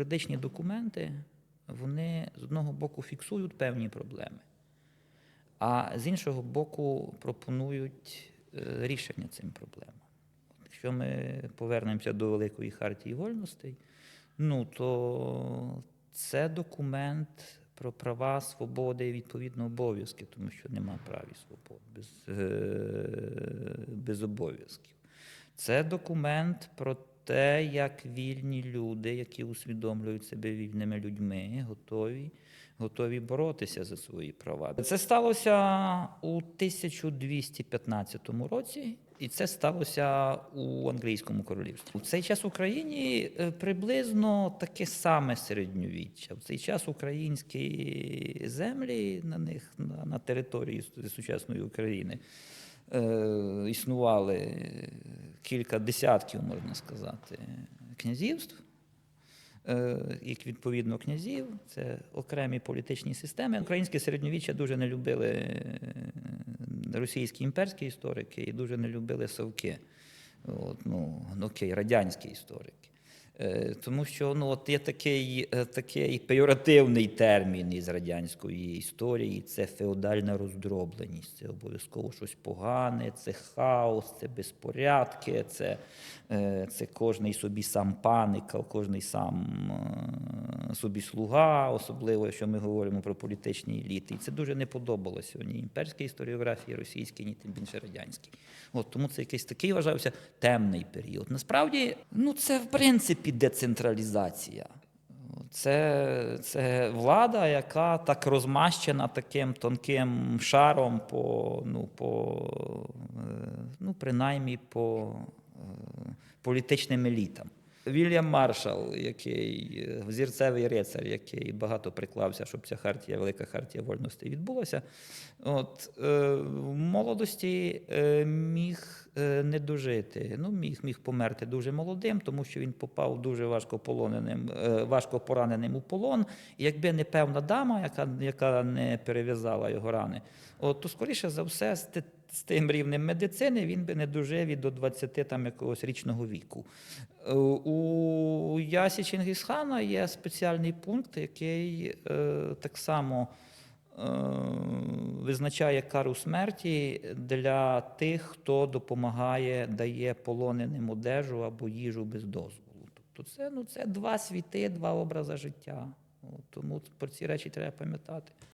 юридичні документи вони з одного боку фіксують певні проблеми, а з іншого боку пропонують е, рішення цим проблемам. Якщо ми повернемося до Великої хартії вольностей, ну то це документ про права, свободи і відповідно обов'язки, тому що нема прав і свобод без, е, без обов'язків. Це документ про те, як вільні люди, які усвідомлюють себе вільними людьми, готові, готові боротися за свої права. Це сталося у 1215 році, і це сталося у англійському королівстві. У цей час в Україні е, приблизно таке саме середньовіччя. В цей час українські землі на них на, на території сучасної України існували кілька десятків, можна сказати, князівств. Е, Як відповідно князів, це окремі політичні системи. Українське середньовіччя дуже не любили е, російські імперські історики і дуже не любили совки. От, ну, ну, окей, радянські історики. Е, Тому що ну, от є такий, е, такий пейоративний термін із радянської історії це феодальна роздробленість. Це обов'язково щось погане, це хаос, це безпорядки, це, е, це кожний собі сам паник, кожний сам собі слуга, особливо якщо ми говоримо про політичні еліти. І це дуже не подобалося ні імперській історіографії, російській, ні тим більше радянській. От, тому це якийсь такий вважався темний період. Насправді, ну це в принципі децентралізація. Це, це влада, яка так розмащена таким тонким шаром по, ну, по, е, ну, принаймні по е, політичним елітам. Вільям Маршал, який е, зірцевий рицар, який багато приклався, щоб ця хартія, велика хартія вольностей відбулася. От, е, в молодості е, міг е, не дожити. Ну, міг, міг померти дуже молодим, тому що він попав дуже важко полоненим, е, важко пораненим у полон. І якби не певна дама, яка, яка не перев'язала його рани, от, то скоріше за все, з, тим рівнем медицини він би не дожив і до 20 там якогось річного віку. Е, У Ясі Чингісхана є спеціальний пункт, який е, так само е, визначає кару смерті для тих, хто допомагає, дає полоненим одежу або їжу без дозволу. Тобто це, ну, це два світи, два образи життя. Тому про ці речі треба пам'ятати.